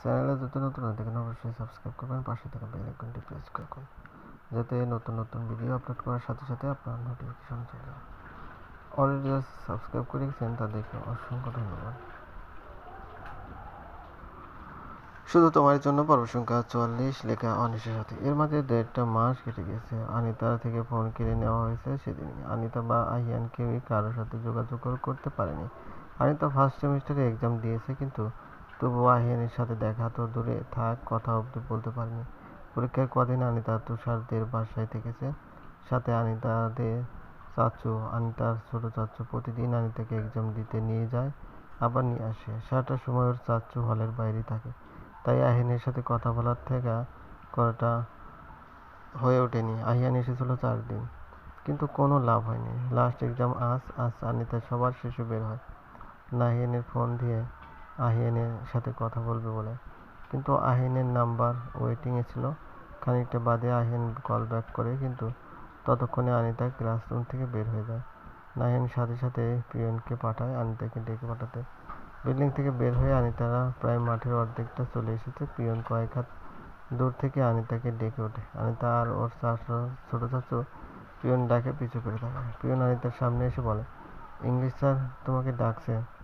চ্যানেলে যত নতুন দেখেন, অবশ্যই সাবস্ক্রাইব করবেন, পাশে থাকা বেল আইকনটি প্রেস করুন যাতে নতুন নতুন ভিডিও আপলোড করার সাথে সাথে আপনার নোটিফিকেশন চলে যায়। অলরেডি সাবস্ক্রাইব করে গেছেন তাদেরকে অসংখ্য ধন্যবাদ। শুধু তোমার জন্য পর্ব সংখ্যা চুয়াল্লিশ, লেখা অনিশের সাথে। এর মাঝে দেড়টা মাস কেটে গেছে। আনিতার থেকে ফোন কিনে নেওয়া হয়েছে সেদিনই। আনিতা বা আহিয়ান কেউই কারোর সাথে যোগাযোগ করতে পারেনি। আনিতা ফার্স্ট সেমিস্টারে এক্সাম দিয়েছে, কিন্তু তবুও আহিয়ানের সাথে দেখা তো দূরে থাক, কথা অবধি বলতে পারিনি। পরীক্ষার কদিন আনিতা তুষারদের বাসায় থেকেছে। সাথে অনিতাদের চাচু, আনিতার ছোট চাচু প্রতিদিন অনিতাকে এক্সাম দিতে নিয়ে যায়, আবার নিয়ে আসে। সারাটার সময় ওর চাচু হলের বাইরে থাকে। তাই আহিনের সাথে কথা বলার থেকে করাটা হয়ে ওঠেনি। আহিয়ান এসেছিল চার দিন, কিন্তু কোনো লাভ হয়নি। লাস্ট এক্সাম আজ আজ আনিতা সবার শেষে বের হয়। নাহিয়ানের ফোন দিয়ে আহিয়ানের সাথে কথা বলবে বলে। কিন্তু আহিনের নাম্বার ওয়েটিংয়ে ছিল। খানিকটা বাদে আহিন কল ব্যাক করে কিন্তু ততক্ষণে আনিতা ক্লাসরুম থেকে বের হয়ে যায়। নাহিয়ান সাথে সাথে পিয়নকে পাঠায়, আনিতাকে ডেকে পাঠাতে। বিল্ডিং থেকে বের হয়ে আনিতারা প্রায় মাঠের অর্ধেকটা চলে এসেছে। পিয়ন কয়েক হাত দূর থেকে আনিতাকে ডেকে ওঠে। আনিতা আর ওর ছোট চাচু পিয়ন ডাকে পিছু করে থাকে পিয়ন আনিতার সামনে এসে বলে, ইংলিশ স্যার তোমাকে ডাকছে।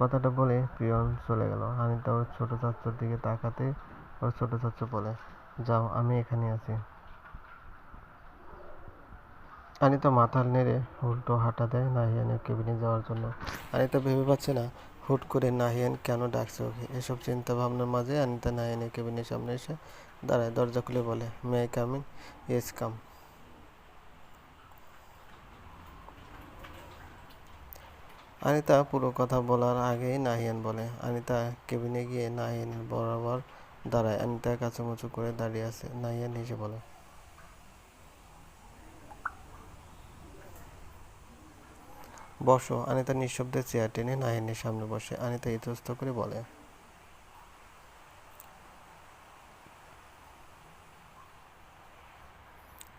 কথাটা বলে পিয়ন চলে গেল। আনিতা ওর ছোট চাচুর দিকে তাকাতে ওর ছোট চাচু বলে, যাও, আমি এখানে আছি। আনিতা মাথার নেড়ে উল্টো হাঁটা দেয় নাহিয়ানের কেবিনে যাওয়ার জন্য। আনিতা ভেবে পাচ্ছে না, হুট করে নাহিয়ান কেন ডাকছে ওকে? এসব চিন্তা ভাবনার মাঝে আনিতা নাহিয়ানের কেবিনের সামনে এসে দাঁড়ায়, দরজা খুলে বলে may come in yes come Anita পুরো কথা বলার আগেই নাহিয়ান বলে, আনিতা, কেবিনে গিয়ে নাহিয়ানের বরাবর দাঁড়ায়। অনিতার কাছামুচু করে দাঁড়িয়ে আছে, নাহিয়ান হেসে বলে, বসো। আনিতা নিঃশব্দে চেয়ার টেনে নাহিনের সামনে বসে, আনিতা ইতস্ত করে বলে,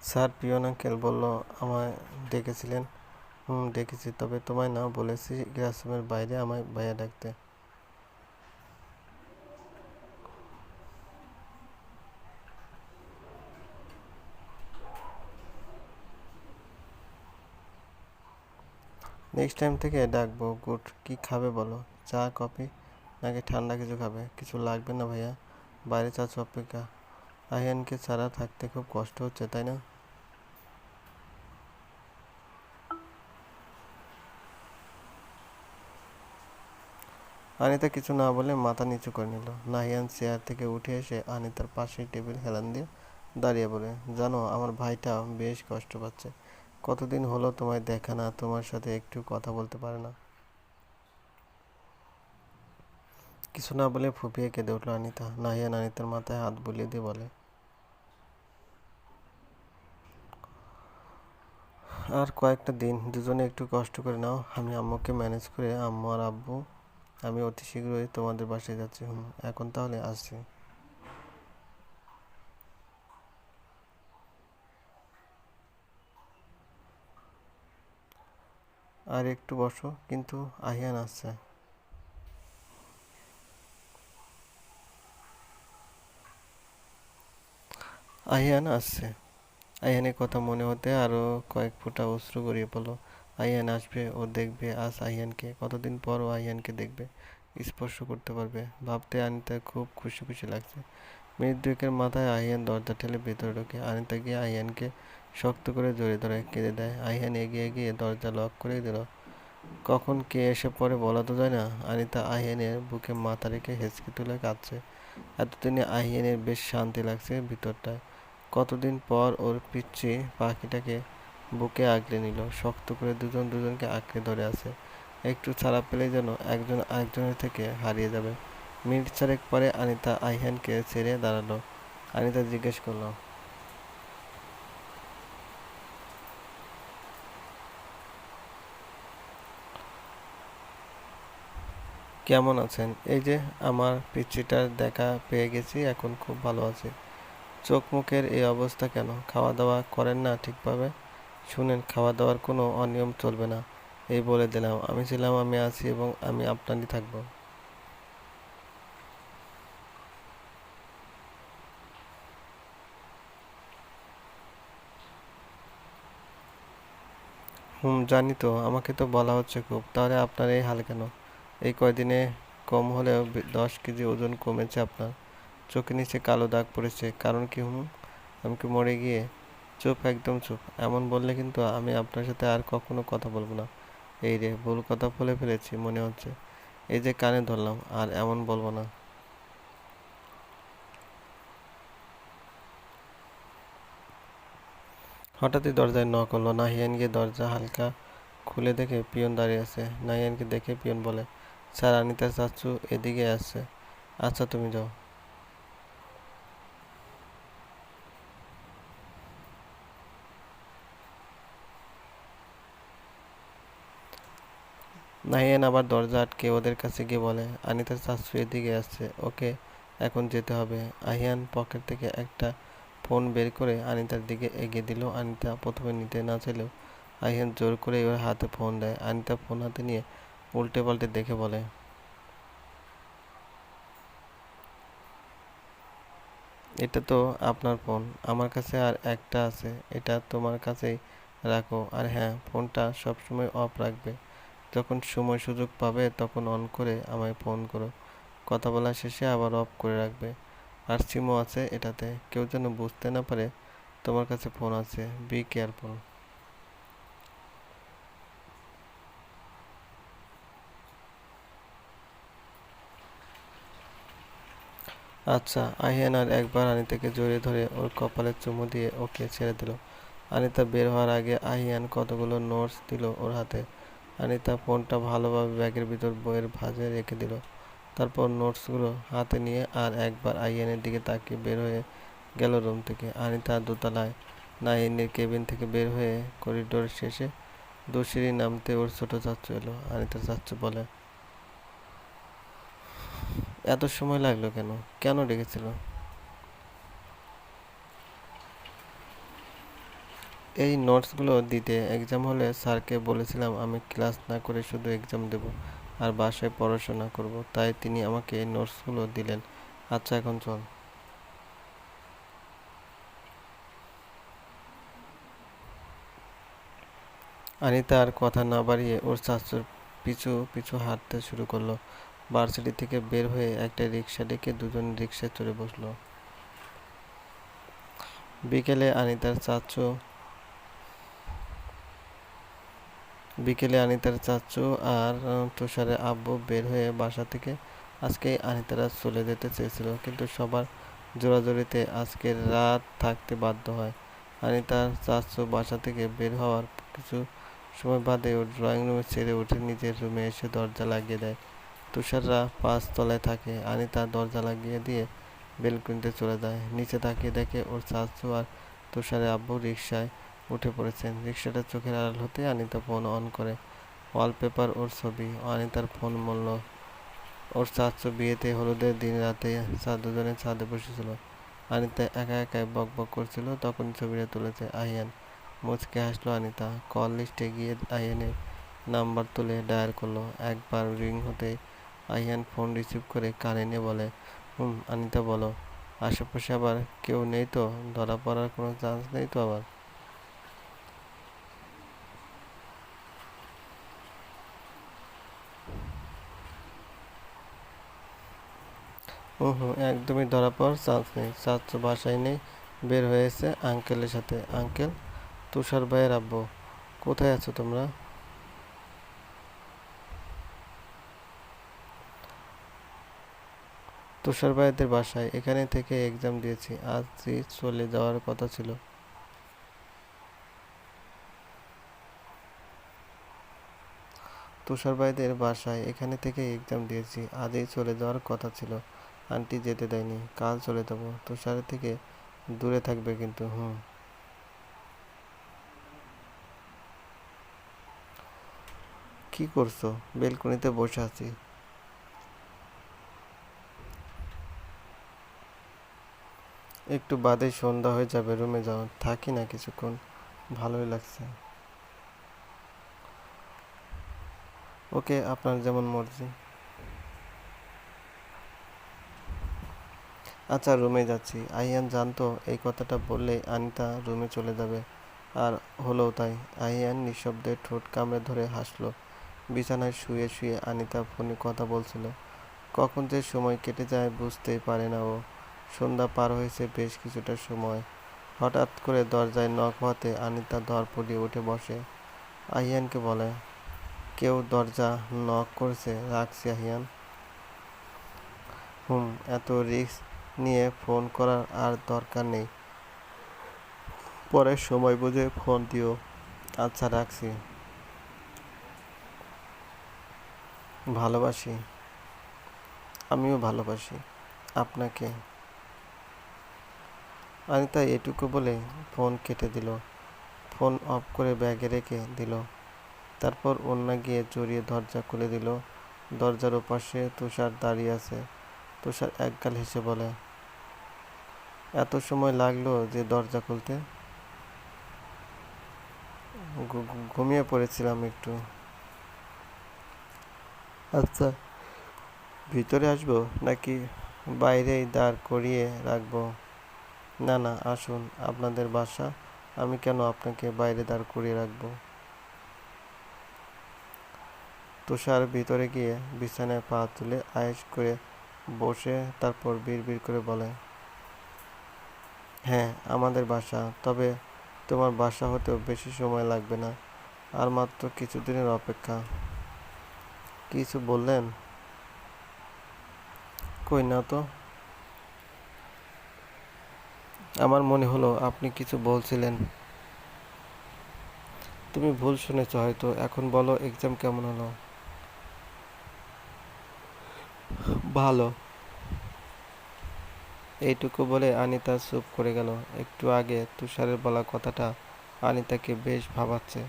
স্যার, পিয়ন আঙ্কেল বলল, আমায় ডেকেছিলেন। হুম ডেকেছি তবে তোমায় না বলেছি ক্লাসরুমের বাইরে আমায় ভাইয়া ডাকতে। নেক্সট টাইম থেকে ডাকবো। গুড। কি খাবে বলো? চা, কফি, নাকি ঠান্ডা কিছু খাবে? কিছু লাগবে না ভাইয়া? বাইরে চাচু অপেক্ষা। আহিয়ানকে ছাড়া থাকতে খুব কষ্ট হচ্ছে, তাই না? আনিতা কিছু না বলে মাথা নিচু করে নিল। নাহিয়ান চেয়ার থেকে উঠে এসে আনিতার পাশে টেবিল হেলান দিয়ে দাঁড়িয়ে বলে, জানো, আমার ভাইটা বেশ কষ্ট পাচ্ছে। কতদিন হলো তোমায় দেখা না, তোমার সাথে একটু কথা বলতে পারে না? কিছু না বলে ফুপিয়ে কেঁদে উঠল আনিতা। নাহিয়ান আনিতার মাথায় হাত বুলিয়ে দিয়ে বলে, আর কয়েকটা দিন, দুজনে একটু কষ্ট করে নাও। আমি আম্মুকে ম্যানেজ করে আম্মু আর আব্বু আমি অতি শীঘ্রই তোমাদের বাসায় যাচ্ছি, হুম। এখন তাহলে আসছি। আর একটু বসো, কিন্তু আহিয়ান আসছে। আহিয়ান আসছে। আহিয়ানের কথা মনে হতে আরও কয়েক ফুটা অশ্রু গড়িয়ে পড়ল। আহিয়ান আসবে ও দেখবে আজ আহিয়ানকে কতদিন পর ও আহিয়ানকে দেখবে? স্পর্শ করতে পারবে। ভাবতে আনিতা খুব খুশি খুশি লাগছে। মিনিট দুয়েকের মাথায় আহিয়ান দরজা ঠেলে ভেতরে ঢোকে। আনিতা গিয়ে আহিয়ানকে শক্ত করে জড়িয়ে ধরে, কেঁদে দেয়। আহিয়ান এগিয়ে গিয়ে দরজা লক করে দিল। কখন কে এসে পরে বলা তো যায় না। আনিতা আহিয়ানের বুকে মাথা রেখে হেঁচকে তুলে কাঁদছে। এতদিনে আহিয়ানের বেশ শান্তি লাগছে ভিতরটায়। কতদিন পর ওর পিচ্ছি পাখিটাকে বুকে আঁকড়ে নিল, শক্ত করে দুজন দুজনকে আঁকড়ে ধরে আছে। একটু ছাড়া পেলে যেন একজন আরেকজনের থেকে হারিয়ে যাবে। মিনিট চারেক পরে আনিতা আহিয়ানকে ছেড়ে দাঁড়াল। আনিতা জিজ্ঞেস করল, কেমন আছেন? এই যে আমার পিচ্চিটার দেখা পেয়ে গেছি, এখন খুব ভালো আছি। চোখ মুখের এই অবস্থা কেন? খাওয়া দাওয়া করেন না ঠিকভাবে? শুনেন খাওয়া দাওয়ার কোনো অনিয়ম চলবে না। এই বলে দিলাম, আমি ছিলাম, আমি আছি এবং আমি আপনারই থাকব। হুম, জানি তো, আমাকে তো বলা হচ্ছে খুব, তাহলে আপনার এই হাল কেন? এই কয়দিনে কম হলেও দশ কেজি ওজন কমেছে আপনার। চোখে নিচে কালো দাগ পড়েছে, কারণ কি হুম? আমি কি মরে গিয়ে চুপ, একদম চুপ। এমন বললে কিন্তু আমি আপনার সাথে আর কখনো কথা বলব না। এই রে ভুল কথা বলে ফেলেছি, মনে হচ্ছে। এই যে, কানে ধরলাম, আর এমন বলব না। হঠাৎই দরজায় নক হলো নাহিয়ান গিয়ে দরজা হালকা খুলে দেখে পিয়ন দাঁড়িয়ে আছে। নাহিয়ানকে দেখে পিয়ন বলে, স্যার, আনিতা চাচ্ছু এদিকে আসছে আচ্ছা তুমি যাও। নাহিয়ান আবার দরজা আটকে ওদের কাছে গিয়ে বলে, আনিতার চাচ্ছু এদিকে আসছে, ওকে এখন যেতে হবে। আহিয়ান পকেট থেকে একটা ফোন বের করে আনিতার দিকে এগিয়ে দিল। আনিতা প্রথমে নিতে না চাইলেও আহিয়ান জোর করে ওর হাতে ফোন দেয়। আনিতা ফোন হাতে নিয়ে উল্টে পাল্টে দেখে বলে, এটা তো আপনার ফোন, আমার কাছে আর একটা আছে, এটা তোমার কাছেই রাখো। আর হ্যাঁ ফোনটা সবসময় অফ রাখবে। যখন সময় সুযোগ পাবে তখন অন করে আমায় ফোন করো। কথা বলা শেষে আবার অফ করে রাখবে। আর সিমও আছে এটাতে। কেউ যেন বুঝতে না পারে তোমার কাছে ফোন আছে। বি কেয়ারফুল আচ্ছা আহিয়ান আর একবার আনিতাকে জড়িয়ে ধরে ওর কপালে চুমু দিয়ে ওকে ছেড়ে দিল। আনিতা বের হওয়ার আগে আহিয়ান কতগুলো নোটস দিল ওর হাতে। আনিতা ফোনটা ভালোভাবে ব্যাগের ভিতর বইয়ের ভাঁজে রেখে দিল। তারপর নোটসগুলো হাতে নিয়ে আর একবার আইয়ানের দিকে তাকিয়ে বের হয়ে গেল রুম থেকে। আনিতা দোতলায় নাহিনের কেবিন থেকে বের হয়ে করিডোর শেষে দুশিরি নামতে ওর ছোট চাচ্চু এলো। আনিতা চাচ্চু বলে, এত সময় লাগল কেন? কেন ডেকেছিল? এই নোটসগুলো দিতে এক্সাম হলে স্যারকে বলেছিলাম আমি ক্লাস না করে শুধু এক্সাম দেব আর বাসায় পড়াশোনা করব। তাই তিনি আমাকে এই নোটসগুলো দিলেন। আচ্ছা এখন চল। আনিতা আর কথা না বাড়িয়ে ওর শাশুর পিছু পিছু হাঁটতে শুরু করল। ভার্সিটি থেকে বের হয়ে একটা রিক্সা ডেকে দুজন রিক্সায় চড়ে বসল। বিকেলে আনিতার চাচু বিকেলে আনিতার চাচু আর তুষারের আব্বু বের হয়ে বাসা থেকে আজকে আনিতারা চলে যেতে চেয়েছিল। কিন্তু সবার জোরাজোরিতে আজকে রাত থাকতে বাধ্য হয়। আনিতার চাচু বাসা থেকে বের হওয়ার কিছু সময় বাদে ও ড্রয়িং রুমে ছেড়ে উঠে নিজের রুমে এসে দরজা লাগিয়ে দেয়। তুষাররা পাঁচ তলায় থাকে। আনিতা দরজা লাগিয়ে দিয়ে বেলকুনিতে চলে যায়। নিচে তাকিয়ে দেখে ওর চাচু আর তুষারের আব্বু রিক্সায় উঠে পড়েছেন। রিক্সাটা চোখের আড়াল হতে আনিতা ফোন অন করে। ওয়ালপেপার ওর ছবি। অনিতার ফোন মূল্য ওর চাচু বিয়েতে হলুদের দিন রাতে চা দুজনে ছাদে বসেছিল। আনিতা একা একাই বক বক করছিল, তখন ছবিটা তুলেছে আহিয়ান। মুচকে হাসলো আনিতা। কল লিস্টে গিয়ে আহিয়ানের নাম্বার তুলে ডায়াল করল। একবার রিং হতে আহিয়ান ফোন রিসিভ করে কানে নিয়ে বলে, হুম অনিতা বলো। আশেপাশে আবার কেউ নেই তো? ধরা পড়ার কোনো চান্স নেই তো আবার? হুম একদমই ধরা পড়ার চান্স নেই। চাচ্চু বাসায় নেই, বের হয়েছে আঙ্কেলের সাথে। আঙ্কেল তুষার ভাইয়ের আব্বু, কোথায় আছো তোমরা? তুষার ভাইদের বাসায়, এখানে থেকে এক্সাম দিয়েছি। আজ চলে যাওয়ার কথা ছিল। তুষার ভাইদের বাসায়, এখানে থেকে এক্সাম দিয়েছি। আজই চলে যাওয়ার কথা ছিল। আন্টি যেতে দেয়নি, কাল চলে যাব। তুষারের থেকে দূরে থাকবে কিন্তু, হুম। কি করছ? বেলকনিতে বসে আছি। একটু বাদে সন্ধ্যা হয়ে যাবে, রুমে যাও। থাকি না কিছুক্ষণ, ভালোই লাগছে। ওকে, আপনার যেমন মর্জি। আচ্ছা রুমে যাচ্ছি। আইয়ান জানতো এই কথাটা বললে আনিতা রুমে চলে যাবে। আর হলো তাই। আহিয়ান নিঃশব্দে ঠোঁট কামড়ে ধরে হাসল। বিছানায় শুয়ে শুয়ে আনিতা ফোনে কথা বলছিল। কখন যে সময় কেটে যায় বুঝতেই পারে না ও। সন্ধ্যা পার হয়েছে বেশ কিছুটা সময়। হঠাৎ করে দরজায় নখ হতে আনিতা ধরপড়িয়ে উঠে বসে। আহিয়ানকে বলে, কেউ দরজা নক করেছে? রাখছি আহিয়ান হুম, এত রিস্ক নিয়ে ফোন করার আর দরকার নেই। পরে সময় বুঝে ফোন দিও। আচ্ছা রাখছি। ভালোবাসি। আমিও ভালোবাসি। আপনাকে। অনিতা এটুকু বলে ফোন কেটে দিল। ফোন অফ করে ব্যাগে রেখে দিল। তারপর অন্যা গিয়ে জড়িয়ে দরজা খুলে দিল। দরজার ওপাশে তুষার দাঁড়িয়ে আছে। তুষার একগাল হেসে বলে, এত সময় লাগল যে দরজা খুলতে? ঘুমিয়ে পড়েছিলাম একটু। আচ্ছা ভিতরে আসব নাকি বাইরেই দাঁড় করিয়ে রাখব? না না, আসুন, আপনাদের বাসা, আমি কেন আপনাকে বাইরে দাঁড় করিয়ে রাখব? তুষার ভিতরে গিয়ে বিছানায় পা তুলে আয়েশ করে বসে তারপর বিড়বিড় করে বলে হ্যাঁ আমাদের বাসা, তবে তোমার বাসা হতেও বেশি সময় লাগবে না। আর মাত্র কিছুদিনের অপেক্ষা। কিছু বললেন? কই না তো। আমার মনে হলো আপনি কিছু বলছিলেন। তুমি ভুল শুনেছ হয়তো, এখন বলো এক্সাম কেমন হলো? ভালো। এইটুকু বলে আনিতা চুপ করে গেল। একটু আগে তুষারের বলা কথাটা আনিতাকে বেশ ভাবাচ্ছে।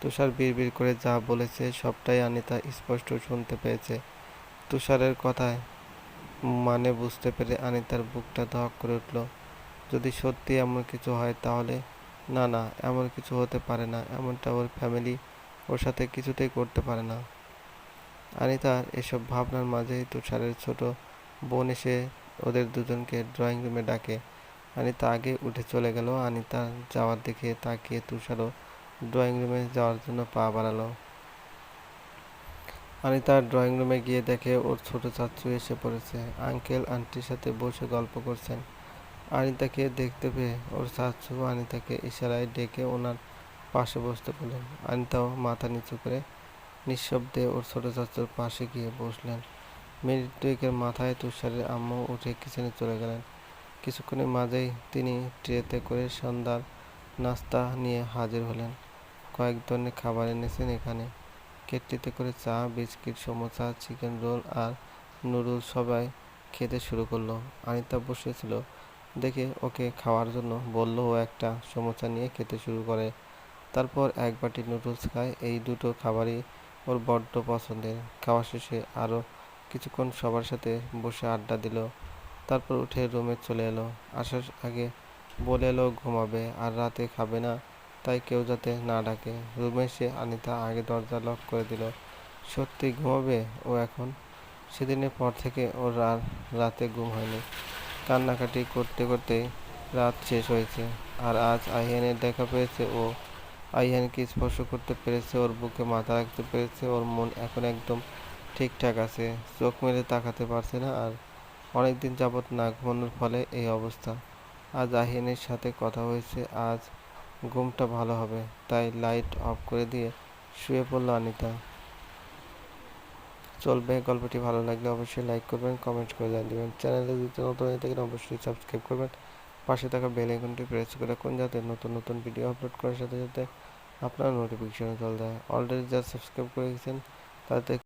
তুষার বিড়বিড় করে যা বলেছে সবটাই আনিতা স্পষ্ট শুনতে পেয়েছে। তুষারের কথায় মানে বুঝতে পেরে আনিতার বুকটা ধক করে উঠল। যদি সত্যি এমন কিছু হয় তাহলে? না না, এমন কিছু হতে পারে না। এমনটা ওর ফ্যামিলি ওর সাথে কিছুতেই করতে পারে না। আনিতার এসব ভাবনার মাঝেই তুষারের ছোট বোন এসে ওদের দুজনকে ড্রয়িং রুমে ডাকে। আনিতা আগে উঠে চলে গেল। আনিতা যাওয়ার দিকে তাকিয়ে তুষারও ড্রয়িং রুমে যাওয়ার জন্য পা বাড়ালো। আনিতা ড্রয়িং রুমে গিয়ে দেখে ওর ছোট চাচু এসে পড়েছে। আঙ্কেল আন্টির সাথে বসে গল্প করছেন। আনিতাকে দেখতে পেয়ে ওর চাচু আনিতাকে ইশারায় ডেকে ওনার পাশে বসতে বললেন। আনিতাও মাথা নিচু করে নিঃশব্দে ওর ছোট চাচুর পাশে গিয়ে বসলেন। মিনিট দুয়েকের মাথায় তুষারের আম্মু উঠে কিচেনে চলে গেলেন। কিছুক্ষণের মাঝেই তিনি ট্রেতে করে সন্ধ্যার নাস্তা নিয়ে হাজির হলেন। কয়েক ধরনের খাবার এনেছেন এখানে। কেটলিতে করে চা, বিস্কিট, সমোসা, চিকেন রোল আর নুডলস সবাই খেতে শুরু করল। আনিতা বসেছিল দেখে ওকে খাওয়ার জন্য বলল, ও একটা সমোসা নিয়ে খেতে শুরু করে। তারপর এক বাটি নুডলস খায়। এই দুটো খাবারই ওর বড্ড পছন্দের। খাওয়া শেষে আরও কিছুক্ষণ সবার সাথে বসে আড্ডা দিল। তারপর উঠে রুমে চলে এলো। আসার আগে বলে এলো ঘুমাবে আর রাতে খাবে না, তাই কেউ যাতে না ডাকে। রুমে এসে আনিতা আগে দরজা লক করে দিল। সত্যি ঘুমাবে ও এখন? সেদিনের পর থেকে ওর আর রাতে ঘুম হয়নি। কান্নাকাটি করতে করতে রাত শেষ হয়েছে। আর আজ আইহানের দেখা পেয়েছে ও আইহানকে স্পর্শ করতে পেরেছে, ওর বুকে মাথা রাখতে পেরেছে, ওর মন এখন একদম ঠিকঠাক আছে, চোখ মেলে তাকাতে পারছে না আর অনেকদিন যাবৎ না ঘুমানোর ফলে এই অবস্থা। আজ আহিনের সাথে কথা হয়েছে, আজ ঘুমটা ভালো হবে, তাই লাইট অফ করে দিয়ে শুয়ে পড়ল অনিতা চলবে, গল্পটি ভালো লাগলে অবশ্যই লাইক করবেন, কমেন্ট করে জানিয়ে দেবেন। চ্যানেলে যদি নতুন হয়ে থাকেন, অবশ্যই সাবস্ক্রাইব করবেন। পাশে থাকা বেল আইকনটি প্রেস করে রাখুন যাতে নতুন নতুন ভিডিও আপলোড করার সাথে সাথে আপনার নোটিফিকেশন চলে যায় অলরেডি যারা সাবস্ক্রাইব করে গেছেন তাদের